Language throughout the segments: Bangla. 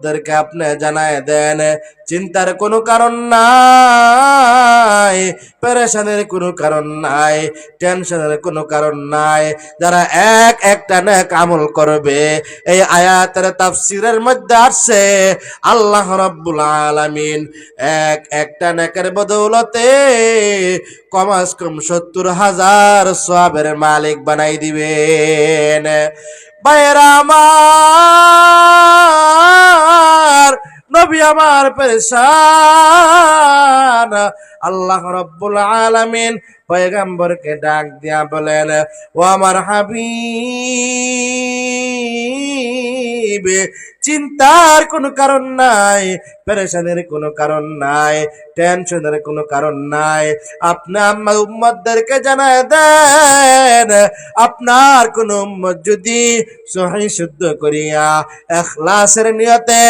তাদেরকে আপনি জানায় দেন, চিন্তার কোনো কারণ নাই, পেরেশানের কোনো কারণ নাই, টেনশনের কোনো কারণ নাই। যারা এক, একটা নেক আমল করবে, এই আয়াতের তাফসিরের মধ্যে আসছে, আল্লাহ রাব্বুল আলামিন এক, একটা নেকের বদৌলতে কমাস কম সত্তর হাজার সোয়াবের মালিক বানাই দিবেন। আমার নবী আমার পেরেশান। আল্লাহ রব্বুল আলামিন পয়গাম্বরকে ডাক দিয়া বলেন ও আমার হাবিব চিন্তার কোনো কারণ নাই, পেরেশানের কোনো কারণ নাই, টেনশনের কোনো কারণ নাই। আপনি আমার উম্মতদেরকে জানায় দেন, আপনার কোন উম্মত যদি সহি শুদ্ধ করিয়া এখলাসের নিয়তে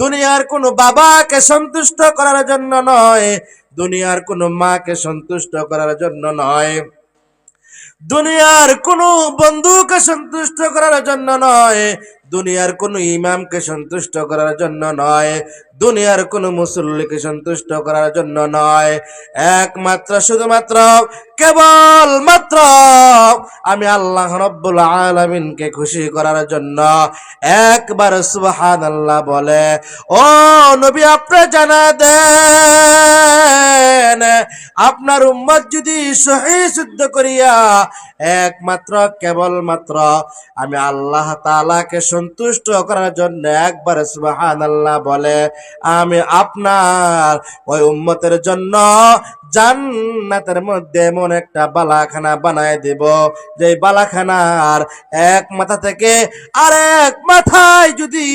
দুনিয়ার কোনো বাবাকে সন্তুষ্ট করার জন্য নয়, দুনিয়ার কোনো মাকে সন্তুষ্ট করার জন্য নয়, দুনিয়ার কোনো বন্ধুকে সন্তুষ্ট করার জন্য নয় দুনিয়ার কোনো ইমামকে সন্তুষ্ট করার জন্য নয়, দুনিয়ার কোনো মুসল্লিকে সন্তুষ্ট করার জন্য নয়। একমাত্র, শুধুমাত্র কেবল মাত্র আমি আল্লাহ রব্বুল আলমিনকে খুশি করার জন্য। একবার সুবহান আল্লাহ বলে, ও নবী, আপনি জানা দেন, আপনার উম্মত যদি সহি শুদ্ধ করিয়া, একমাত্র কেবল মাত্র আমি আল্লাহ তাআলাকে সন্তুষ্ট করার জন্য একবার সুবহান আল্লাহ বলে, আমি আপনার ওই উম্মতের জন্য জান্নাতের মধ্যে এমন একটা বালাখানা বানায় দেব যে বালাখানার এক মাথা থেকে আর এক মাথায় যদি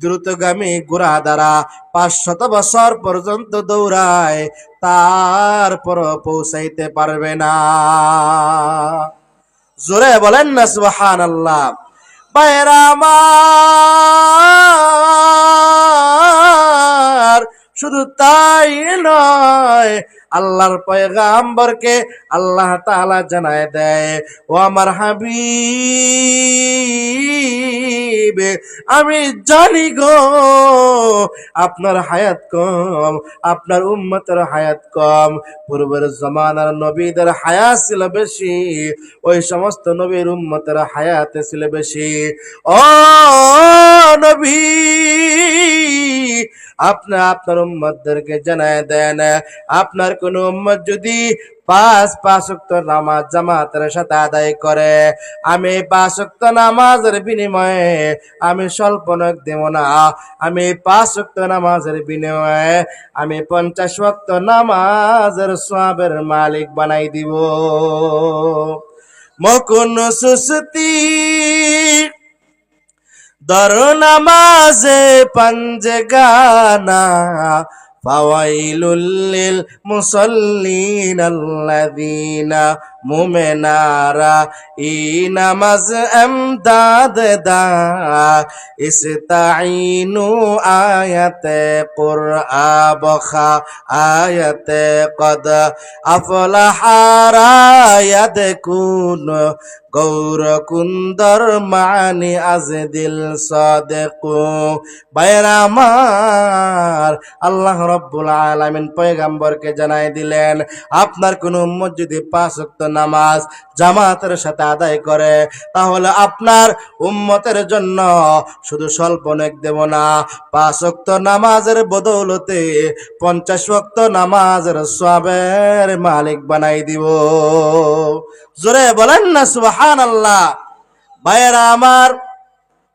দ্রুতগামী ঘোড়া দ্বারা পাঁচশত বছর পর্যন্ত দৌড়ায়, তারপর পৌঁছাইতে পারবে না। জোরে বলেন না সুবহান আল্লাহ বাইরা আমার শুধু তাই নয় আল্লাহর পয়গাম্বরকে আল্লাহ তাআলা জানায় দেয়, ও আমার হাবিব, আমি জানি গো, আপনার হায়াত কম, আপনার উম্মতের হায়াত কম। পূর্বের জমানার নবীদের হায়াত ছিল বেশি, ওই সমস্ত নবীর উম্মতের হায়াত ছিল বেশি। ও নবী আপনি, আপনার উম্মতদেরকে জানায় দেন। আপনার কোন উম্মত যদি পাঁচ পাঁচ উক্ত নামাজ জামাতের সাথে আদায় করে, আমি পাঁচ উক্ত নামাজের বিনিময়ে আমি স্বল্প নক দেব না। আমি পাঁচ উক্ত নামাজের বিনিময়ে আমি পঞ্চাশ ওয়াক্ত নামাজের সবের মালিক বানাই দিব। মকুন সুস্তি দর নামাজে পঞ্জে গানা ফাওয়াইলুল মুসল্লিন আল্লাযীনা মুমিনারা, ই নামাজ আমদাদ দা ইস্তাইনু আয়াতে কুরআ বখা, আয়াতে কদ আফলাহা ইয়াদকুন গৌর কুন্দর মানি আজ দিল সদেকু বাইরামার আল্লাহ রব্বুল আলামিন পয়গাম্বরকে জানাই দিলেন, আপনার কোন উম্মত যদি পাঁচ নামাজ জামাতের সাথে আদায় করে, তাহলে আপনার উম্মতের জন্য শুধু স্বল্প নেক দেব না। পাঁচ ওয়াক্ত নামাজের বদৌলতে পঞ্চাশ ওয়াক্ত নামাজের সবের মালিক বানাই দিব। জোরে বলেন না সুবাহান আল্লাহ ভাইয়েরা আমার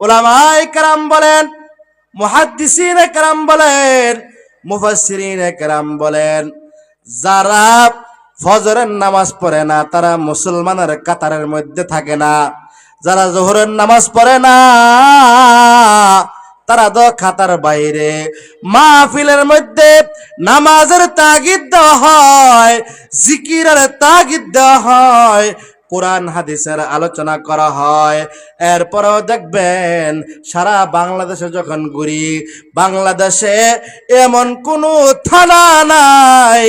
ওলামাই কারাম বলেন, মুহাদ্দিসিন কারাম বলেন, মুফাসসিরিন কারাম বলেন, যারা ফজরের নামাজ পড়ে না, তারা মুসলমানের কাতারের মধ্যে থাকে না। যারা জোহরের নামাজ পড়ে না, তারা দ খাতার বাইরে। মাহফিলের মধ্যে নামাজের তাগিদ দেওয়া হয়, জিকিরের তাগিদ দেওয়া হয় কোরআন হাদিসের আলোচনা করা হয়। এরপরেও দেখবেন, সারা বাংলাদেশে যখন ঘুরি, বাংলাদেশে এমন কোনো থানা নাই,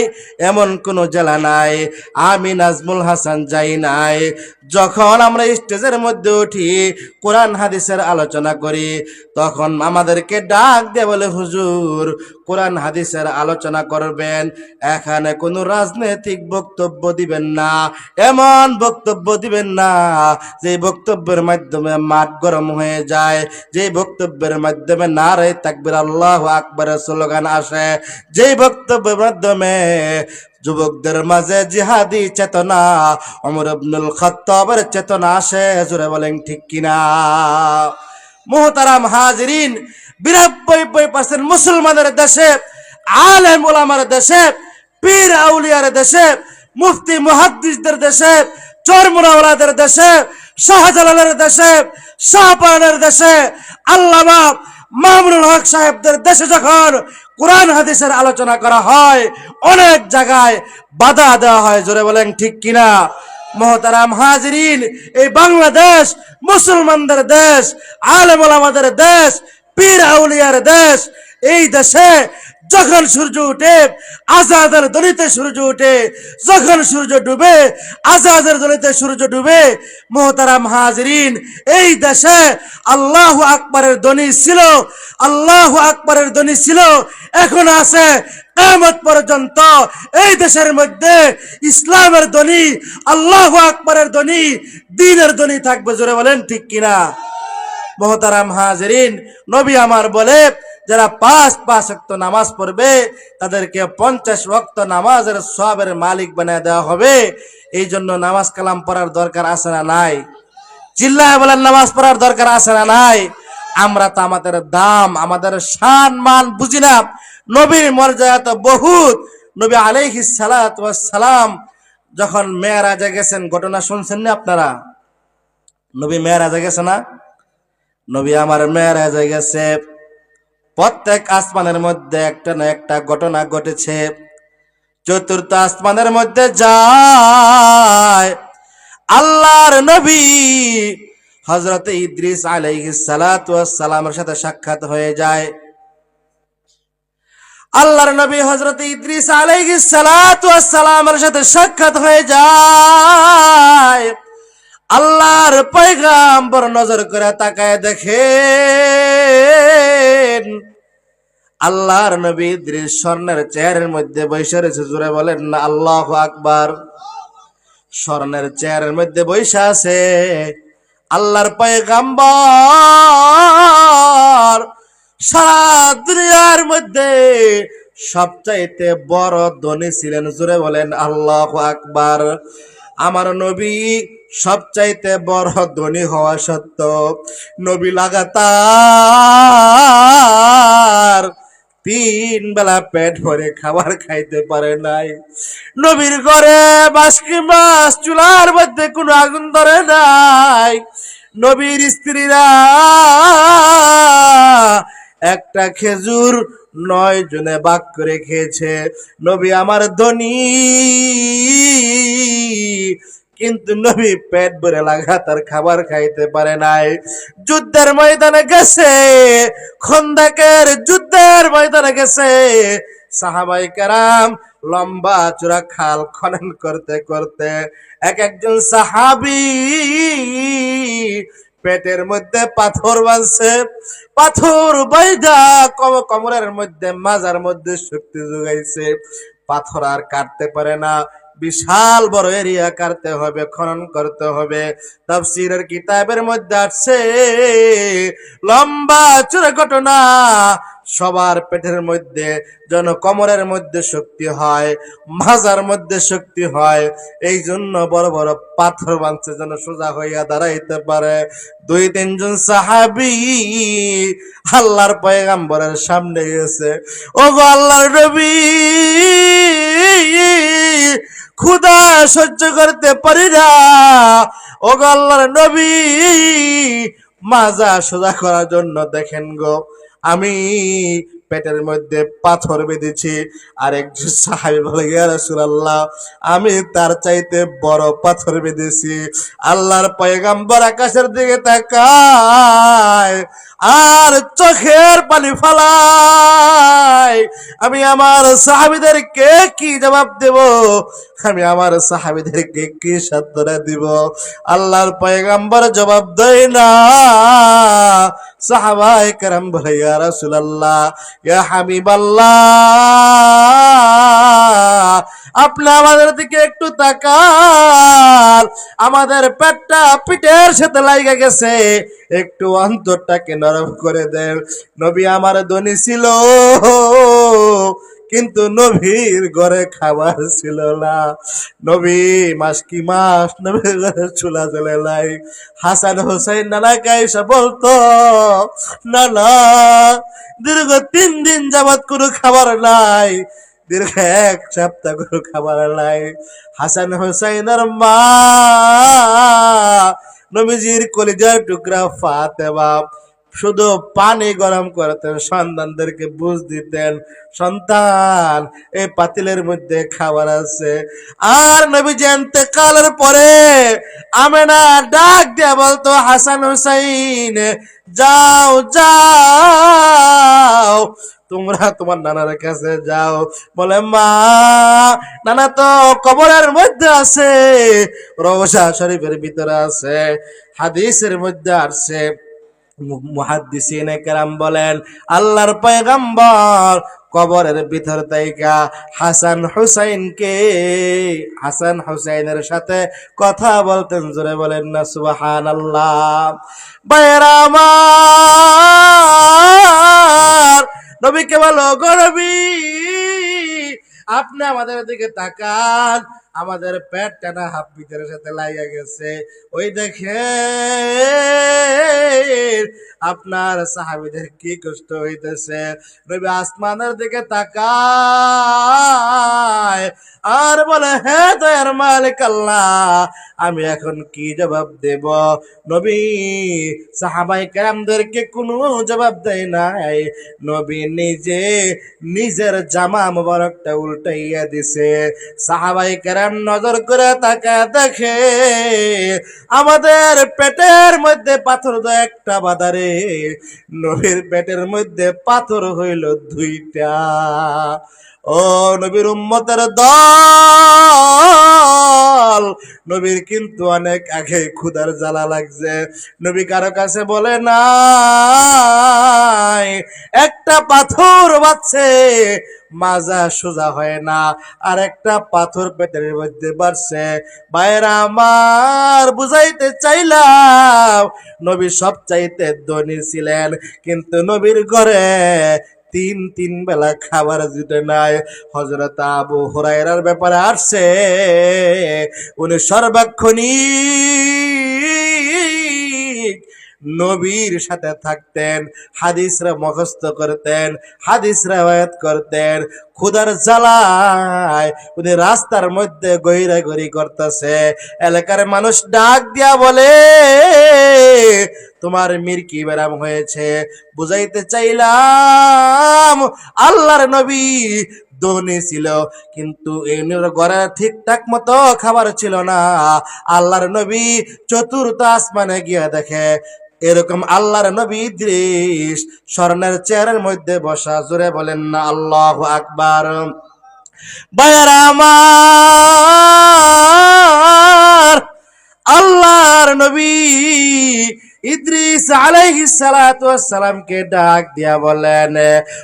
এমন কোনো জেলা নাই, আমি নাজমুল হাসান যাই নাই। যখন আমরা স্টেজের মধ্যে উঠি, কোরআন হাদিসের আলোচনা করি, তখন আমাদেরকে ডাক দিয়ে বলে, হুজুর, কোরআন হাদিসের আলোচনা করবেন। এখানে কোনো রাজনৈতিক বক্তব্য দিবেন না। এমন বক্তব্য দিবেন না। যে বক্তব্যের মাধ্যমে মাঠ গরম হয়ে যায় যে বক্তব্যের মাধ্যমে নারে তাকবির আল্লাহ আকবরের স্লোগান আসে, যেই বক্তব্যের মাধ্যমে যুবকদের মাঝে জিহাদি চেতনা অমর আব্দুল খত্তবের চেতনা আসে, জোরে বলেন ঠিক কিনা? মোহতারাম হাজরিন, বিরানব্বই পার্সেন্ট মুসলমানের দেশে, আলেম ওলামার দেশে, পীর আউলিয়ার দেশে, মুফতি মুহাদ্দিসদের দেশে চরমুরাওয়ালাদের দেশে, শাহজালালের দেশে শাহপানের দেশে, আল্লামা মামুনুল হক সাহেবদের দেশে যখন কোরআন হাদিসের আলোচনা করা হয়, অনেক জায়গায় বাধা দেওয়া হয়। জোরে বলেন ঠিক কিনা? মহতারাম হাজরিন, এই বাংলাদেশ মুসলমানদের দেশ আলেম ওলামাদের দেশ, পীর আউলিয়ার দেশ এই দেশে যখন সূর্য উঠে, আজাদের দলিতে সূর্য উঠে, যখন সূর্য ডুবে, আজাদের দলিতে সূর্য ডুবে, মোহতারাম হাজরিন, এই দেশে আল্লাহ আকবরের ধ্বনি ছিল, আল্লাহ আকবরের ধ্বনি ছিল, এখন আছে কেমত পর্যন্ত। এই দেশের মধ্যে ইসলামের ধ্বনি, আল্লাহ আকবরের ধ্বনি, দিনের ধ্বনি থাকবে, জোরে বলেন ঠিক কিনা? মহতারাম হাজরিন, নবী আমার বলে যারা পাঁচ পাঁচ ওয়াক্ত নামাজ পড়বে, তাদেরকে পঞ্চাশ ওয়াক্ত নামাজের সবের মালিক বানিয়ে দেওয়া হবে। এই জন্য নামাজ কালাম পড়ার দরকার আছে না নাই? চিল্লায় বলেন, নামাজ পড়ার দরকার আছে না নাই? আমরা তো আমাদের দাম, আমাদের সান মান বুঝি না। নবীর মর্যাদা তো বহুত। নবী ওয়াস সালাম যখন মেয়েরাজে গেছেন, ঘটনা শুনছেন না আপনারা? নবী মেয়েরাজে গেছে না? নবী আমার মেয়েরাজে গেছে। প্রত্যেক আসমানের মধ্যে একটা না একটা ঘটনা ঘটেছে। চতুর্থ আসমানের মধ্যে যায় আল্লাহর নবী হজরত ইদ্রিস সালামের সাথে সাক্ষাৎ হয়ে যায়। আল্লাহর নবী হজরত ইদ্রিস সালামের সাথে সাক্ষাৎ হয়ে যায়। আল্লাহর পয়গাম্বর নজর করে তাকায় দেখেন। আল্লাহর নবী স্বর্ণের চেয়ারের মধ্যে বসে রয়েছে। জুড়ে বলেন, না, আল্লাহ আকবার। স্বর্ণের চেয়ারের মধ্যে বসে আছে আল্লাহর পয়গাম্বর। সারা দুনিয়ার মধ্যে সবচাইতে বড় ধনী ছিলেন। জুড়ে বলেন, আল্লাহ আকবার। আমার নবী সবচাইতে বড় ধনী হওয়া সত্ত্বেও নবী লাগাতার তিন বেলা পেট ভরে খাবার খাইতে পারে নাই। নবীর ঘরে বাসকি মাছ চুলার মধ্যে কোনো আগুন ধরে নাই। নবীর স্ত্রীরা একটা খেজুর নয় জনে বাক করে খেয়েছে। নবী আমার ধনী। কিন্তু নবী পেট ভরে লাগাতার খাবার খাইতে পারে নাই। যুদ্ধের ময়দানে গেছে, খন্দাকের যুদ্ধের ময়দানে গেছে। সাহাবাই কারাম লম্বা চূড়া খাল খনন করতে করতে এক একজন সাহাবি পেটের মধ্যে পাথর বাঁধছে। পাথর বাইদা কম কমরের মধ্যে মাজার মধ্যে শক্তি যোগাইছে। পাথর আর কাটতে পারে না। বিশাল বড় এরিয়া কাটতে হবে, খনন করতে হবে। তাফসীরের কিতাবের মধ্যে আছে লম্বা চূড়া ঘটনা। সবার পেটের মধ্যে যেন কমরের মধ্যে শক্তি হয়, মাজার মধ্যে শক্তি হয় এই জন্য বড় বড় পাথর বাঁধছে যেন সোজা হইয়া দাঁড়াইতে পারে। দুই, তিনজন সাহাবি আল্লাহর পয়গাম্বরের সামনে গেছে। ও আল্লাহর নবী ক্ষুদা সহ্য করতে পারি না। ও গল্লার নবী, মাজা সোজা করার জন্য দেখেন গো, আমি পেটের মধ্যে পাথর বেঁধেছি। আর একজন সাহাবি বলে রাসূলুল্লাহ, আমি তার চাইতে বড় পাথর বেঁধেছি। আল্লাহর পয়গাম্বর আকাশের দিকে তাকায়, আর চোখের পানি ফালায়। আমি আমার সাহাবিদেরকে কি জবাব দেব? আমি আমার সাহাবিদেরকে কি সান্ত্বনা দিব? আল্লাহর পয়গাম্বর জবাব দেয় না। সাহাবায়ে কারাম বলে, ইয়া রাসূলুল্লাহ, ইয়া হাবিবাল্লাহ, আপনি আমাদের দিকে একটু তাকান। আমাদের পেটটা পিঠের সাথে লাইগা গেছে। একটু অন্তরটাকে নরম করে দেন। নবী আমার ধনী ছিল। কিন্তু নবীর ঘরে খাবার ছিল না। নবী মাস কি মাস নবীর ঘরে চুলা জ্বলে নাই। হাসান হোসেন নানা কাইসা বলতো, নানা, দীর্ঘ তিন দিন যাবত কোনো খাবার নাই, দীর্ঘ এক সপ্তাহ কোনো খাবার নাই। হাসান হোসেনের মা, নবীজির কলিজার টুকরা ফাতেমা শুধু পানি গরম করতেন, সন্তানদেরকে বুঝ দিতেন, সন্তান, এই পাতিলের মধ্যে খাবার আছে। আর নবীজি ইন্তেকালের পরে আমেনা ডাক দিয়া বলতো, হাসান হুসাইন, যাও যাও, তোমরা তোমার নানার কাছে যাও। বলে, মা, নানা তো কবরের মধ্যে আছে, রওজা শরীফের ভিতরে আছে, হাদিসের মধ্যে আসছে। মুহাদ্দিসিনে কেরাম বলেন, আল্লাহর পয়গাম্বর কবরের ভিতর তাইকা হাসান হুসাইনকে, হাসান হুসাইনের সাথে কথা বলতেন, জোরে বলেন না, সুবহানাল্লাহ। বাইরা আমার নবীকে বলো গো নবী আপনি আমাদের দিকে তাকান, আমাদের পেট টানা হাফ ভিতরের সাথে লাইয়া গেছে। ওই দেখে আপনার সাহাবিদের কি কষ্ট হইতেছে। নবী আসমানের দিকে আর বলে, হে দয়ার মালিক আল্লাহ, আমি এখন কি জবাব দেব? নবী সাহাবাই কেরামদেরকে কোনো জবাব দেয় নাই। নবী নিজে নিজের জামা মোবারকটা উল্টাইয়া দিছে। সাহাবাই কেরাম নজর করে তাকা দেখে, আমাদের পেটের মধ্যে পাথর তো একটা বাদারে নবীর পেটের মধ্যে পাথর হইল দুইটা। ও নবীর উম্মতের দল। নবীর কিন্তু অনেক আগে ক্ষুধার জ্বালা লাগছে। নবী কারও কাছে বলে নাই, একটা পাথর বাচ্ছে, মাজা সোজা হয় না, আর একটা পাথর পেটের মধ্যে বাড়ছে বাইরা আমার বুঝাইতে চাইলাম, নবী সব চাইতে ধনী ছিলেন, কিন্তু নবীর ঘরে তিন তিন বেলা খাবার জুটে নাই হজরত আবু হরাইরার ব্যাপারে আসছে উনি সর্বক্ষণিক নবীর সাথে থাকতেন হাদিসরা মুখস্থ করতেন, হাদিস রেওয়ায়ত করতেন, খুদার জ্বালায় উনি রাস্তার মধ্যে গড়ি করতেছে। এলাকার মানুষ ডাক দিয়া বলে, তোমার মির কি ব্যারাম হয়েছে? বুঝাইতে চাইলাম, আল্লাহর নবী ধনী ছিল, কিন্তু ঘরে ঠিকঠাক মতো খাবার ছিল না। আল্লাহর নবী চতুর্থ আসমানে গিয়ে দেখে এরকম আল্লাহর নবী দৃশ স্বর্ণের চেয়ারের মধ্যে বসা, জোরে বলেন না, আল্লাহ আকবার। আমার আল্লাহর নবী ইদ্রিস আলাইহিস সালামকে ডাক দিয়া বলেন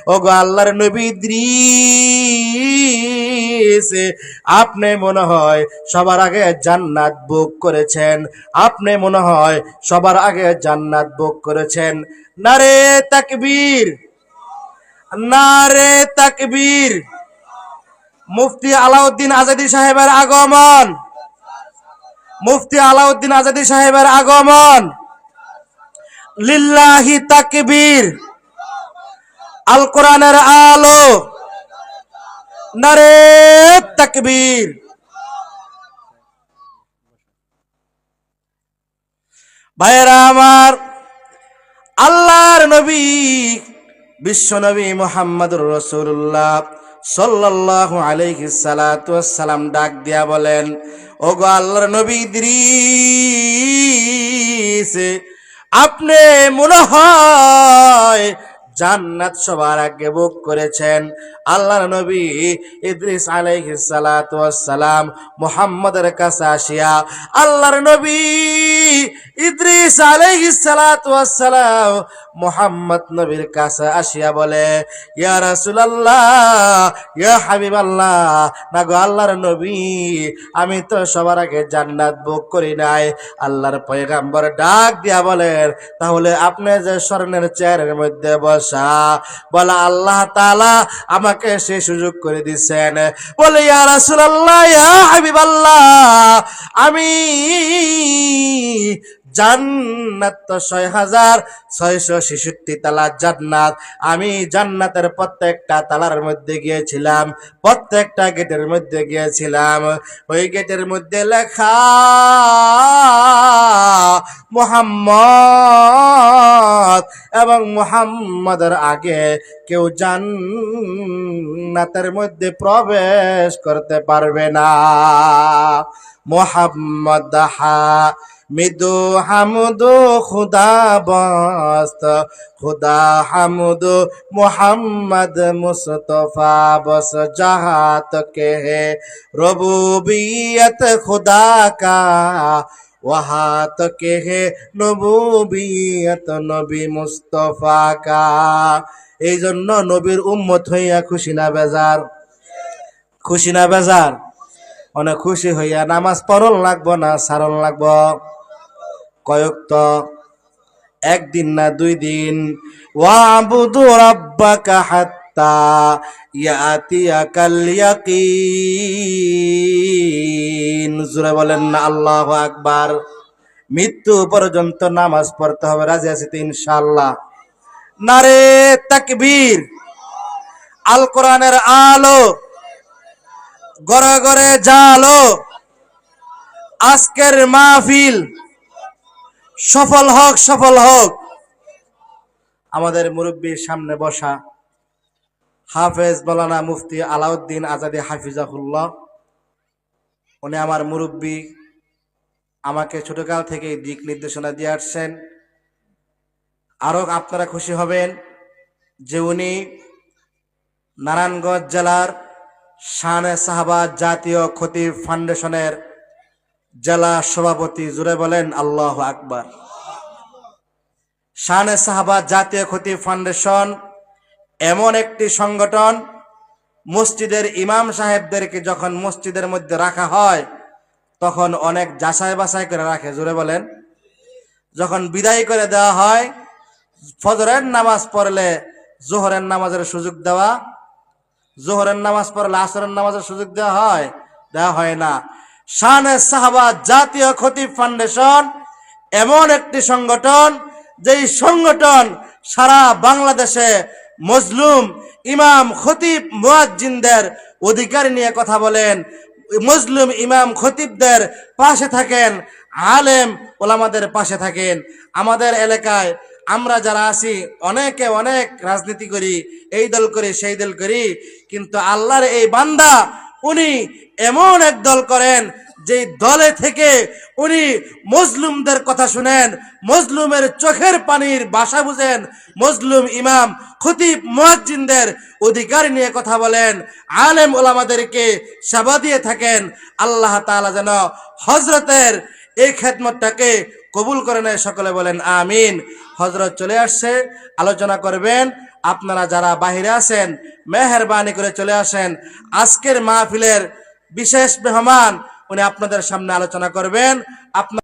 ও গো আল্লাহর নবী ইদ্রিস আপনি মনে হয় সবার আগে জান্নাত বুক করেছেন। আপনি মনে হয় সবার আগে জান্নাত বুক করেছেন। নারে তাকবীর নারে তাকবীর। মুফতি আলাউদ্দিন আজাদি সাহেবের আগমন, মুফতি আলাউদ্দিন আজাদি সাহেবের আগমন। লিল্লাহি তাকবীর, আল কোরআনের আলো। নারে তাকবীর। ভাইয়েরা আমার, আল্লাহর নবী বিশ্বনবী মোহাম্মদুর রসুল্লাহ সাল্লাল্লাহু আলাইহি সালাতু সালাম ডাক দিয়া বলেন, ওগো আল্লাহর নবী ইদ্রিস, আপনি মনে হয় জান্নাত সবার আগে বুক করেছেন আল্লাহর নবী ইদ্রিস আলাইহিস সালাম, মুহাম্মাদের কাছে আসিয়া আল্লাহর নবী ইদ্রিস আলাইহিস সালাতু সালাম মুহাম্মদ নবীর কাছে আসিয়া বলে, ইয়া রাসূলুল্লাহ, ইয়া হাবিবাল্লাহ, না গো আল্লাহর নবী, আমি তো সবার আগে জান্নাত ভোগ করি নাই। আল্লাহর পয়গাম্বর ডাক দিয়া বলেন, তাহলে আপনি যে স্বর্ণের চেয়ারের মধ্যে বসা, বলা আল্লাহ তাআলা আমাকে সে সুযোগ করে দিচ্ছেন বলে, ইয়া রাসূলুল্লাহ, ইয়া হাবিবাল্লাহ, আমি জান্নাত ছয় হাজার ছয়শো ছেষট্টি তালা জান্নাত। আমি জান্নাতের প্রত্যেকটা তালার মধ্যে গিয়েছিলাম, প্রত্যেকটা গেটের মধ্যে গিয়েছিলাম। ওই গেটের মধ্যে লেখা মোহাম্মদ এবং মোহাম্মদের আগে কেউ জান্নাতের মধ্যে প্রবেশ করতে পারবে না। মোহাম্মদ হা মৃদু হামুদু খুদা বস্ত, খুদা হামুদু মোহাম্মদ মুস্তফা বস জাহাত কে হে রবুবিয়ত খুদা কা ওহাত কে کہ ہے নবী মুস্তফা কা এই জন্য নবীর উম্মত হইয়া খুশি না বেজার, খুশি না বেজার। অনেক খুশি হইয়া নামাজ পড়ল লাগবো না সারল লাগবো। কয়েক তো একদিন না দুই দিন। ওয়াবুদু রাব্বাকা হাত্তা ইয়াতিয়াকাল ইয়াকিন। বলেন না, আল্লাহু আকবার। মৃত্যু পর্যন্ত নামাজ পড়তে হবে, রাজি আছি তো ইনশাআল্লাহ। নারে তাকবীর আল কোরআনের আলো, গড়ে গড়ে জালো আজকের মাহফিল সফল হোক সফল হোক। আমাদের মুরব্বীর সামনে বসা হাফেজ বলানা মুফতি আলাউদ্দিন আজাদি হাফিজাহুল্লাহ, উনি আমার মুরব্বী, আমাকে ছোটকাল থেকে দিক নির্দেশনা দিয়ে আসছেন। আরও আপনারা খুশি হবেন যে উনি নারায়ণগঞ্জ জেলার শানে সাহাবা জাতীয় খতিব ফাউন্ডেশনের জেলা সভাপতি জুড়ে বলেন, আল্লাহ আকবার। শানে সাহাবা জাতীয় ক্ষতি ফাউন্ডেশন এমন একটি সংগঠন, মসজিদের ইমাম সাহেবদেরকে যখন মসজিদের মধ্যে রাখা হয়, তখন অনেক যাচাই বাছাই করে রাখে, জুড়ে বলেন। যখন বিদায় করে দেওয়া হয়, ফজরের নামাজ পড়লে জোহরের নামাজের সুযোগ দেওয়া, জোহরের নামাজ পড়লে আসরের নামাজের সুযোগ দেওয়া হয় দেওয়া হয় না। শানে সাহাবা জাতীয় খতিব ফাউন্ডেশন এমন একটি সংগঠন, যেই সংগঠন সারা বাংলাদেশে মজলুম ইমাম খতিব মুয়াজ্জিনদের অধিকার নিয়ে কথা বলেন। মজলুম ইমাম খতিবদের পাশে থাকেন, আলেম ওলামাদের পাশে থাকেন। আমাদের এলাকায় আমরা যারা আছি, অনেকে অনেক রাজনীতি করি, এই দল করি, সেই দল করি, কিন্তু আল্লাহর এই বান্দা, উনি এমন এক দল করেন যে দলে থেকে উনি মজলুমদের কথা শুনেন মজলুমের চোখের পানির বাসা বুঝেন মজলুম ইমাম, খতিব মুয়াজ্জিনদের অধিকার নিয়ে কথা বলেন, আলেম ওলামাদেরকে সেবা দিয়ে থাকেন, আল্লাহ তাআলা যেন হজরতের এই খেদমতটাকে কবুল করে নেয়, সকলে বলেন আমিন। হজরত চলে আসছে, আলোচনা করবেন, আপনারা যারা বাহিরে আছেন, মেহরবানি করে চলে আসেন, আজকের মাহফিলের বিশেষ মেহমান উনি আপনাদের সামনে আলোচনা করবেন। আপনার